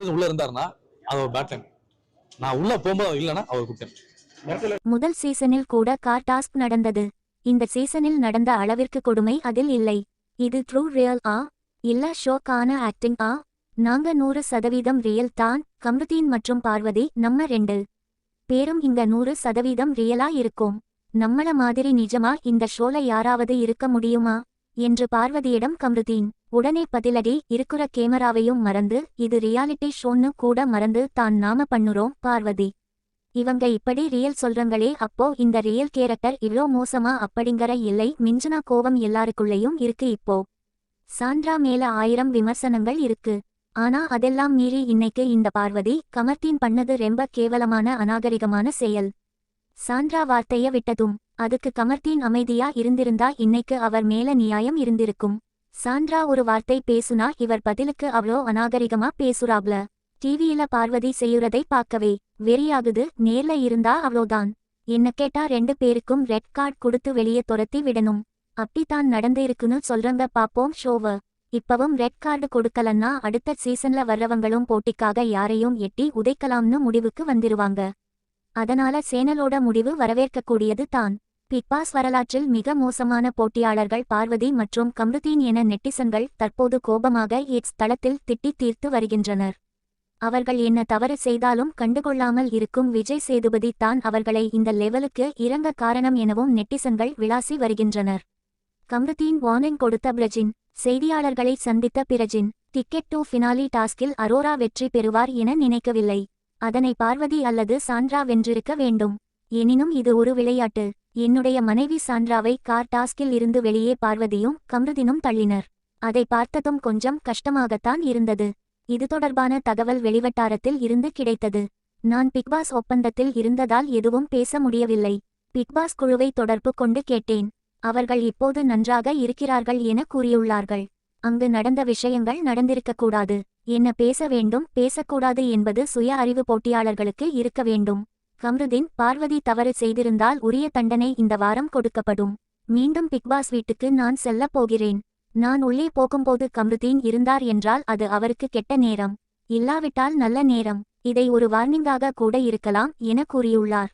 உள்ள இருந்தாருன்னா அது ஒரு பேட் டைம் நான் உள்ள போகும்போது அவர் இல்லைன்னா அவர் குட் முதல் சீசனில் கூட கார் டாஸ்க் நடந்தது. இந்த சீசனில் நடந்த அளவிற்கு கொடுமை அதில் இல்லை. இது ட்ரூ ரியல் ஆ? இல்ல ஷோக்கான ஆக்டிங் ஆ? நாங்க நூறு சதவீதம் ரியல் தான் கம்ருதீன் மற்றும் பார்வதி நம்ம ரெண்டு பேரும் இங்க நூறு சதவீதம் ரியலா இருக்கும். நம்மள மாதிரி நிஜமா இந்த ஷோல யாராவது இருக்க முடியுமா? என்று பார்வதியிடம் கம்ருதீன் உடனே பதிலடி இருக்குற கேமராவையும் மறந்து இது ரியாலிட்டி ஷோன்னு கூட மறந்து தான் நாம பண்ணுறோம் பார்வதி. இவங்க இப்படி ரியல் சொல்றங்களே அப்போ இந்த ரியல் கேரக்டர் இவ்ளோ மோசமா அப்படிங்கற இல்லை மிஞ்சனா கோவம் எல்லாருக்குள்ளேயும் இருக்கு இப்போ. சாண்ட்ரா மேல ஆயிரம் விமர்சனங்கள் இருக்கு. ஆனா அதெல்லாம் மீறி இன்னைக்கு இந்த பார்வதி கமர்த்தீன் பண்ணது ரொம்ப கேவலமான அநாகரிகமான செயல். சாண்ட்ரா வார்த்தைய விட்டதும் அதுக்கு கமர்த்தீன் அமைதியா இருந்திருந்தா இன்னைக்கு அவர் மேல நியாயம் இருந்திருக்கும். சாண்ட்ரா ஒரு வார்த்தை பேசுனா இவர் பதிலுக்கு அவ்ளோ அநாகரிகமா பேசுறாப்ல. டிவியில பார்வதி செய்யுறதை பார்க்கவே வெறியாகுது நேர்ல இருந்தா அவ்வளோதான். என்ன கேட்டா ரெண்டு பேருக்கும் ரெட் கார்டு கொடுத்து வெளியே துரத்தி விடணும். அப்படித்தான் நடந்து இருக்குன்னு சொல்றங்க பாப்போம் ஷோவ. இப்பவும் ரெட் கார்டு கொடுக்கலன்னா அடுத்த சீசன்ல வர்றவங்களும் போட்டிக்காக யாரையும் எட்டி உதைக்கலாம்னு முடிவுக்கு வந்துருவாங்க. அதனால சேனலோட முடிவு வரவேற்கக்கூடியது தான். பிக்பாஸ் வரலாற்றில் மிக மோசமான போட்டியாளர்கள் பார்வதி மற்றும் கம்ருதீன் என நெட்டிசன்கள் தற்போது கோபமாக எக்ஸ் தளத்தில் திட்டி தீர்த்து வருகின்றனர். அவர்கள் என்ன தவறு செய்தாலும் கண்டுகொள்ளாமல் இருக்கும் விஜய் சேதுபதி தான் அவர்களை இந்த லெவலுக்கு இறங்க காரணம் எனவும் நெட்டிசன்கள் விளாசி வருகின்றனர். கம்ருதீன் வார்னிங் கொடுத்த பிரஜின் செய்தியாளர்களை சந்தித்த பிரஜின் டிக்கெட் டு ஃபினாலி டாஸ்கில் அரோரா வெற்றி பெறுவார் என நினைக்கவில்லை. அதனை பார்வதி அல்லது சாண்ட்ரா வென்றிருக்க வேண்டும். எனினும் இது ஒரு விளையாட்டு. என்னுடைய மனைவி சாண்ட்ராவை கார் டாஸ்கில் இருந்து வெளியே பார்வதியும் கம்ருதினும் தள்ளினர். அதை பார்த்ததும் கொஞ்சம் கஷ்டமாகத்தான் இருந்தது. இது தொடர்பான தகவல் வெளிவட்டாரத்தில் இருந்து கிடைத்தது. நான் பிக்பாஸ் ஒப்பந்தத்தில் இருந்ததால் எதுவும் பேச முடியவில்லை. பிக்பாஸ் குழுவை தொடர்பு கொண்டு கேட்டேன். அவர்கள் இப்போது நன்றாக இருக்கிறார்கள் என கூறியுள்ளார்கள். அங்கு நடந்த விஷயங்கள் நடந்திருக்கக்கூடாது. என்ன பேச வேண்டும் பேசக்கூடாது என்பது சுய அறிவு போட்டியாளர்களுக்கு இருக்க வேண்டும். கம்ருதீன் பார்வதி தவறு செய்திருந்தால் உரிய தண்டனை இந்த வாரம் கொடுக்கப்படும். மீண்டும் பிக்பாஸ் வீட்டுக்கு நான் செல்லப் போகிறேன். நான் உள்ளே போகும்போது கம்ருதீன் இருந்தார் என்றால் அது அவருக்கு கெட்ட நேரம். இல்லாவிட்டால் நல்ல நேரம். இதை ஒரு வார்னிங்காக கூட இருக்கலாம் என கூறியுள்ளார்.